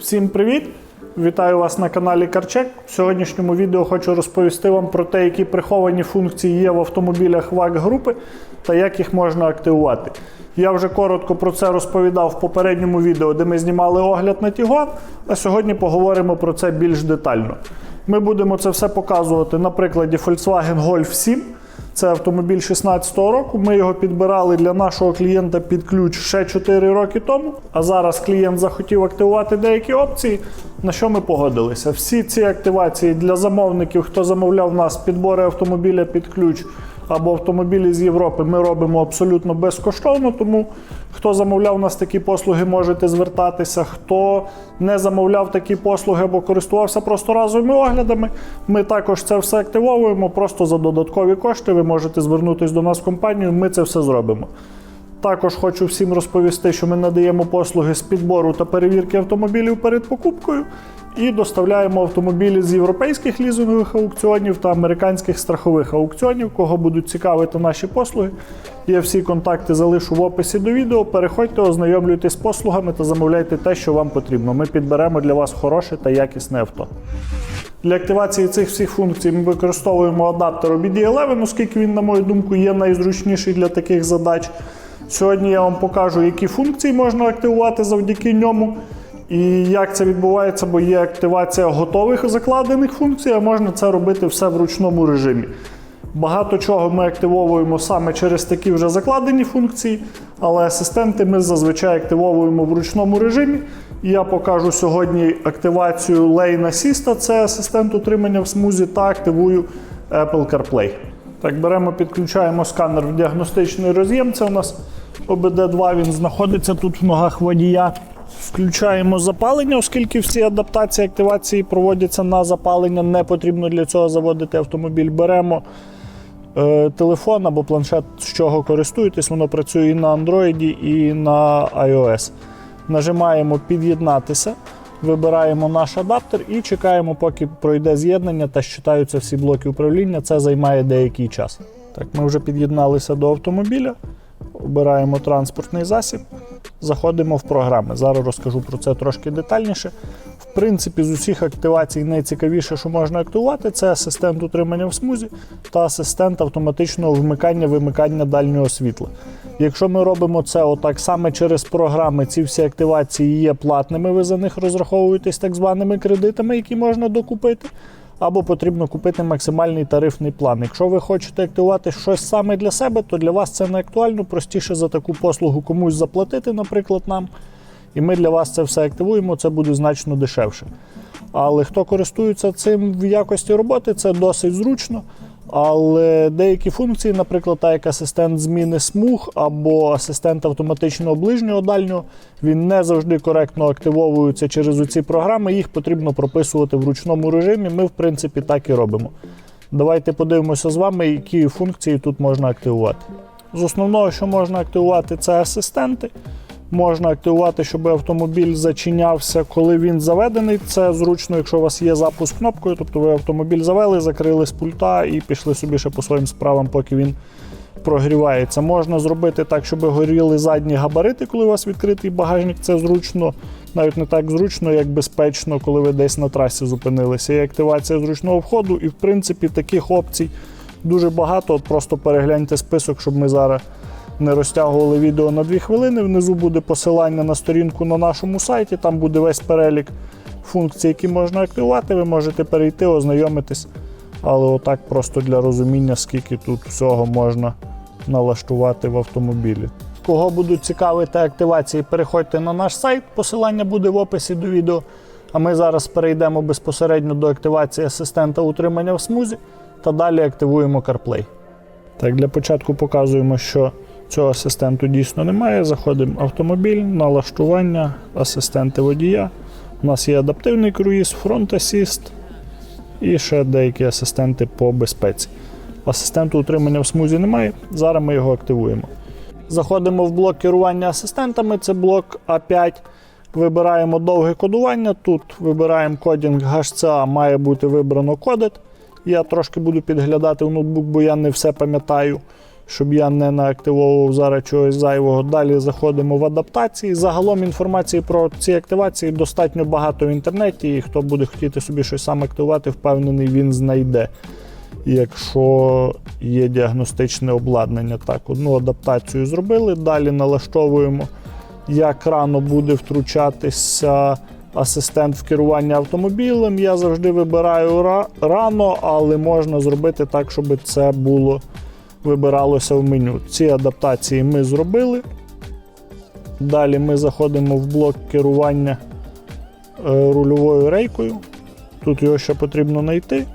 Всім привіт! Вітаю вас на каналі Карчек. В сьогоднішньому відео хочу розповісти вам про те, які приховані функції є в автомобілях ВАК групи та як їх можна активувати. Я вже коротко про це розповідав в попередньому відео, де ми знімали огляд на Тігуан, а сьогодні поговоримо про це більш детально. Ми будемо це все показувати на прикладі Volkswagen Golf 7. Це автомобіль 16-го року. Ми його підбирали для нашого клієнта під ключ ще 4 роки тому. А зараз клієнт захотів активувати деякі опції, на що ми погодилися. Всі ці активації для замовників, хто замовляв нас підбори автомобіля під ключ або автомобілі з Європи, ми робимо абсолютно безкоштовно. Тому хто замовляв у нас такі послуги, можете звертатися. Хто не замовляв такі послуги або користувався просто разовими оглядами, ми також це все активовуємо. Просто за додаткові кошти ви можете звернутися до нас в компанію. Ми це все зробимо. Також хочу всім розповісти, що ми надаємо послуги з підбору та перевірки автомобілів перед покупкою і доставляємо автомобілі з європейських лізингових аукціонів та американських страхових аукціонів. Кого будуть цікавити наші послуги. Я всі контакти залишу в описі до відео. Переходьте, ознайомлюйтесь з послугами та замовляйте те, що вам потрібно. Ми підберемо для вас хороше та якісне авто. Для активації цих всіх функцій ми використовуємо адаптер OBD11, оскільки він, на мою думку, є найзручніший для таких задач. Сьогодні я вам покажу, які функції можна активувати завдяки ньому. І як це відбувається, бо є активація готових закладених функцій, а можна це робити все в ручному режимі. Багато чого ми активовуємо саме через такі вже закладені функції, але асистенти ми зазвичай активовуємо в ручному режимі. І Я покажу сьогодні активацію Lane Assist, це асистент утримання в смузі, та активую Apple CarPlay. Так, беремо, підключаємо сканер в діагностичний роз'єм. Це у нас OBD2, він знаходиться тут в ногах водія. Включаємо запалення, оскільки всі адаптації активації проводяться на запалення. Не потрібно для цього заводити автомобіль. Беремо е, телефон або планшет, з чого користуєтесь, воно працює і на Android, і на iOS. Нажимаємо під'єднатися, вибираємо наш адаптер і чекаємо, поки пройде з'єднання та щитаються всі блоки управління. Це займає деякий час. Так, ми вже під'єдналися до автомобіля, обираємо транспортний засіб, заходимо в програми. Зараз розкажу про це трошки детальніше. В принципі, з усіх активацій найцікавіше, що можна активувати, це асистент утримання в смузі та асистент автоматичного вмикання-вимикання дальнього світла. Якщо ми робимо це отак саме через програми, ці всі активації є платними, ви за них розраховуєтесь так званими кредитами, які можна докупити. Або потрібно купити максимальний тарифний план. Якщо ви хочете активувати щось саме для себе, то для вас це не актуально. Простіше за таку послугу комусь заплатити, наприклад, нам. І ми для вас це все активуємо, це буде значно дешевше. Але хто користується цим в якості роботи, це досить зручно. Але деякі функції, наприклад, так як асистент зміни смуг або асистент автоматичного ближнього дальнього, він не завжди коректно активовується через оці програми. Їх потрібно прописувати в ручному режимі. Ми, в принципі, так і робимо. Давайте подивимося з вами, які функції тут можна активувати. З основного, що можна активувати, це асистенти. Можна активувати, щоб автомобіль зачинявся, коли він заведений. Це зручно, якщо у вас є запуск кнопкою, тобто ви автомобіль завели, закрили з пульта і пішли собі ще по своїм справам, поки він прогрівається. Можна зробити так, щоб горіли задні габарити, коли у вас відкритий багажник. Це зручно, навіть не так зручно, як безпечно, коли ви десь на трасі зупинилися. Є активація зручного входу, і в принципі таких опцій дуже багато. От Просто перегляньте список, щоб ми зараз не розтягували відео на 2 хвилини. Внизу буде посилання на сторінку на нашому сайті, там буде весь перелік функцій, які можна активувати. Ви можете перейти, ознайомитись. Але отак просто для розуміння, скільки тут всього можна налаштувати в автомобілі. Кого будуть цікавити активації, переходьте на наш сайт, посилання буде в описі до відео. А ми зараз перейдемо безпосередньо до активації асистента утримання в смузі та далі активуємо CarPlay. Так, для початку показуємо, що цього асистенту дійсно немає. Заходимо в автомобіль, налаштування, асистенти водія. У нас є адаптивний круїз, фронт асіст і ще деякі асистенти по безпеці. Асистенту утримання в смузі немає. Зараз ми його активуємо. Заходимо в блок керування асистентами, це блок А5. Вибираємо довге кодування. Тут вибираємо кодінг HCA, має бути вибрано кодет. Я трошки буду підглядати в ноутбук, бо я не все пам'ятаю. Щоб я не наактивовував зараз чогось зайвого. Далі заходимо в адаптації. Загалом інформації про ці активації достатньо багато в інтернеті, і хто буде хотіти собі щось сам активувати, впевнений, він знайде. Якщо є діагностичне обладнання, так, одну адаптацію зробили. Далі налаштовуємо, як рано буде втручатися асистент в керуванні автомобілем. Я завжди вибираю рано, але можна зробити так, щоб це було вибиралося в меню. Ці адаптації ми зробили. Далі ми заходимо в блок керування е, рульовою рейкою. Тут його ще потрібно знайти.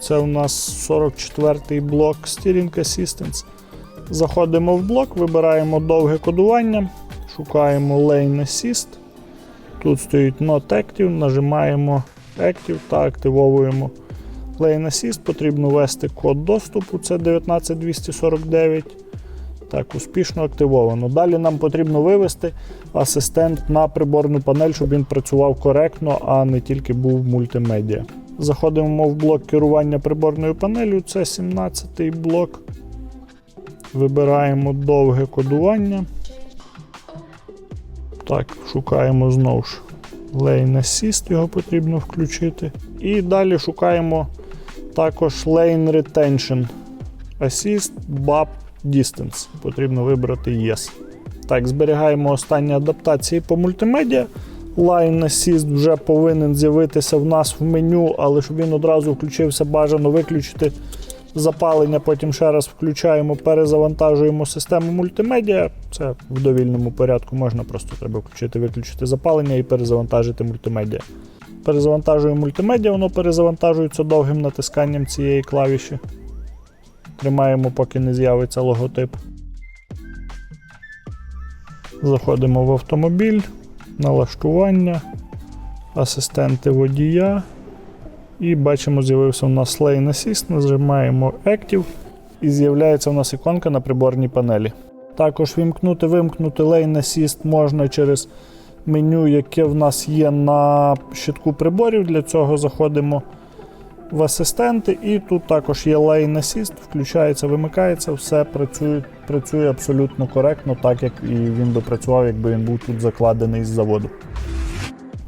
Це у нас 44-й блок Steering Assistance. Заходимо в блок, вибираємо довге кодування, шукаємо Lane Assist. Тут стоїть Not Active, нажимаємо Active та активовуємо Lane Assist. Потрібно ввести код доступу, це 19249. Так, успішно активовано. Далі нам потрібно вивести асистент на приборну панель, щоб він працював коректно, а не тільки був мультимедіа. Заходимо в блок керування приборною панелью, це 17-й блок. Вибираємо довге кодування. Так, шукаємо знову ж Lane Assist, його потрібно включити. І далі шукаємо також Lane Retention Assist BAP Distance. Потрібно вибрати Yes. Так, зберігаємо останні адаптації по мультимедіа. Line Assist вже повинен з'явитися в нас в меню, але щоб він одразу включився, бажано виключити запалення, потім ще раз включаємо, перезавантажуємо систему мультимедіа. Це в довільному порядку можна, просто треба включити, виключити запалення і перезавантажити мультимедіа. Перезавантажуємо мультимедіа, воно перезавантажується довгим натисканням цієї клавіші. Тримаємо, поки не з'явиться логотип. Заходимо в автомобіль, налаштування, асистенти водія. І бачимо, з'явився у нас Lane Assist, нажимаємо Active і з'являється у нас іконка на приборній панелі. Також вімкнути, вимкнути Lane Assist можна через меню, яке в нас є на щитку приборів. Для цього заходимо в асистенти, і тут також є Lane Assist, включається, вимикається, все працює, працює абсолютно коректно, так як і він допрацював, якби він був тут закладений з заводу.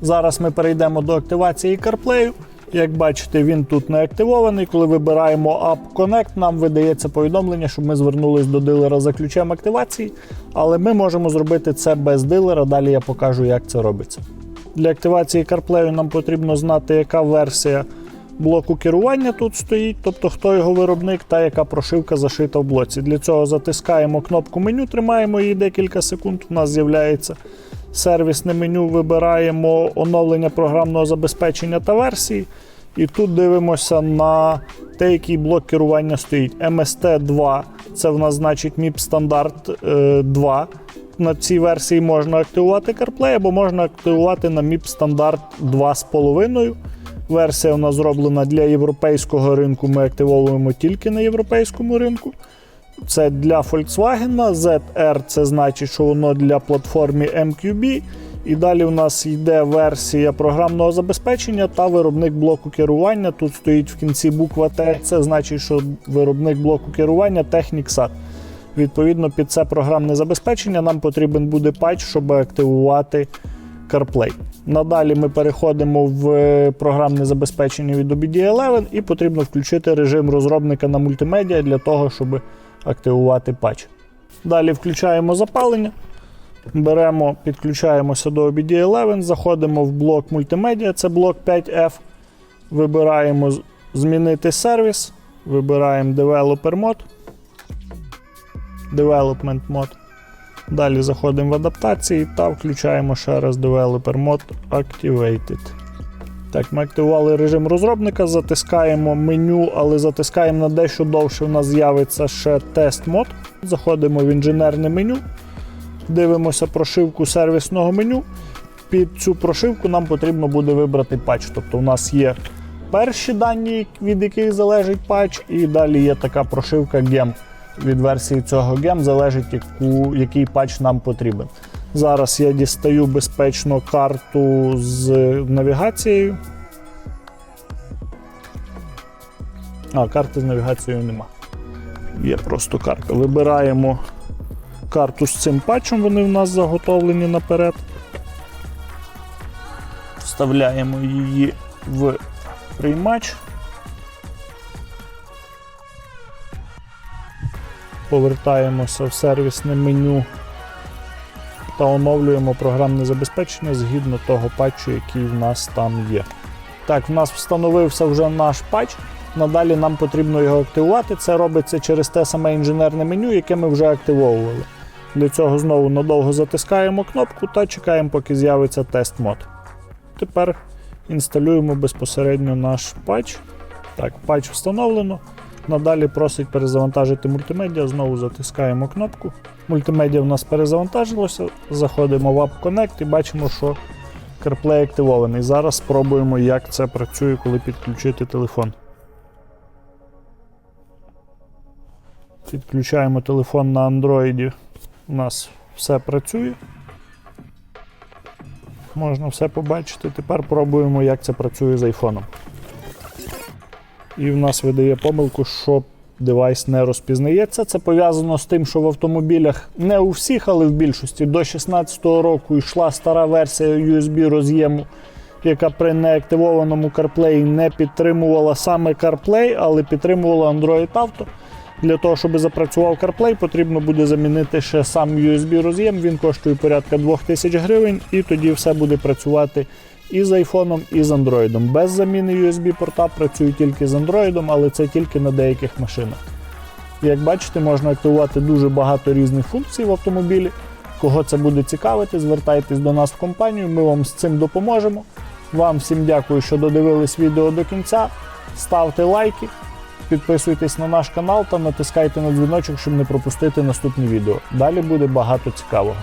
Зараз ми перейдемо до активації CarPlay. Як бачите, він тут не активований. Коли вибираємо App Connect, нам видається повідомлення, щоб ми звернулись до дилера за ключем активації, але ми можемо зробити це без дилера. Далі я покажу, як це робиться. Для активації CarPlay нам потрібно знати, яка версія блоку керування тут стоїть, тобто хто його виробник та яка прошивка зашита в блоці. Для цього затискаємо кнопку меню, тримаємо її декілька секунд. У нас з'являється сервісне меню, вибираємо оновлення програмного забезпечення та версії. І тут дивимося на те, який блок керування стоїть. MST2 це в нас значить MIP стандарт 2. На цій версії можна активувати CarPlay або можна активувати на MIP стандарт 2,5. Версія у нас зроблена для європейського ринку. Ми активовуємо тільки на європейському ринку. Це для Volkswagen, ZR це значить, що воно для платформи MQB. І далі у нас йде версія програмного забезпечення та виробник блоку керування. Тут стоїть в кінці буква Т. Це значить, що виробник блоку керування Technicsat. Відповідно, під це програмне забезпечення нам потрібен буде патч, щоб активувати CarPlay. Надалі ми переходимо в програмне забезпечення від OBD11 і потрібно включити режим розробника на мультимедіа для того, щоб активувати патч. Далі включаємо запалення. Беремо, підключаємося до OBD11, заходимо в блок мультимедіа, це блок 5F. Вибираємо змінити сервіс, вибираємо Developer Mode, Development Mode. Далі заходимо в адаптації та включаємо ще раз Developer Mode Activated. Так, ми активували режим розробника, затискаємо меню, але затискаємо на дещо довше. У нас з'явиться ще тест мод. Заходимо в інженерне меню, дивимося прошивку сервісного меню. Під цю прошивку нам потрібно буде вибрати патч. Тобто у нас є перші дані, від яких залежить патч, і далі є така прошивка GEM. Від версії цього GEM залежить, яку, який патч нам потрібен. Зараз я дістаю безпечно карту з навігацією. А, карти з навігацією нема. Є просто картка. Вибираємо карту з цим патчем, вони в нас заготовлені наперед. Вставляємо її в приймач. Повертаємося в сервісне меню та оновлюємо програмне забезпечення згідно того патчу, який в нас там є. Так, в нас встановився вже наш патч. Надалі нам потрібно його активувати. Це робиться через те саме інженерне меню, яке ми вже активовували. Для цього знову надовго затискаємо кнопку та чекаємо, поки з'явиться тест мод. Тепер інсталюємо безпосередньо наш патч. Так, патч встановлено. Надалі просить перезавантажити мультимедіа. Знову затискаємо кнопку. Мультимедіа в нас перезавантажилося. Заходимо в App Connect і бачимо, що CarPlay активований. Зараз спробуємо, як це працює, коли підключити телефон. Підключаємо телефон на Android. У нас все працює. Можна все побачити. Тепер пробуємо, як це працює з айфоном. І в нас видає помилку, що девайс не розпізнається. Це пов'язано з тим, що в автомобілях не у всіх, але в більшості до 2016 року йшла стара версія USB роз'єму, яка при неактивованому CarPlay не підтримувала саме CarPlay, але підтримувала Android Auto. Для того, щоб запрацював CarPlay, потрібно буде замінити ще сам USB роз'єм. Він коштує порядка 2000 гривень, і тоді все буде працювати і з айфоном, і з Android. Без заміни USB-порта працює тільки з Android, але це тільки на деяких машинах. Як бачите, можна активувати дуже багато різних функцій в автомобілі. Кого це буде цікавити, звертайтесь до нас в компанію, ми вам з цим допоможемо. Вам всім дякую, що додивились відео до кінця. Ставте лайки, підписуйтесь на наш канал та натискайте на дзвіночок, щоб не пропустити наступні відео. Далі буде багато цікавого.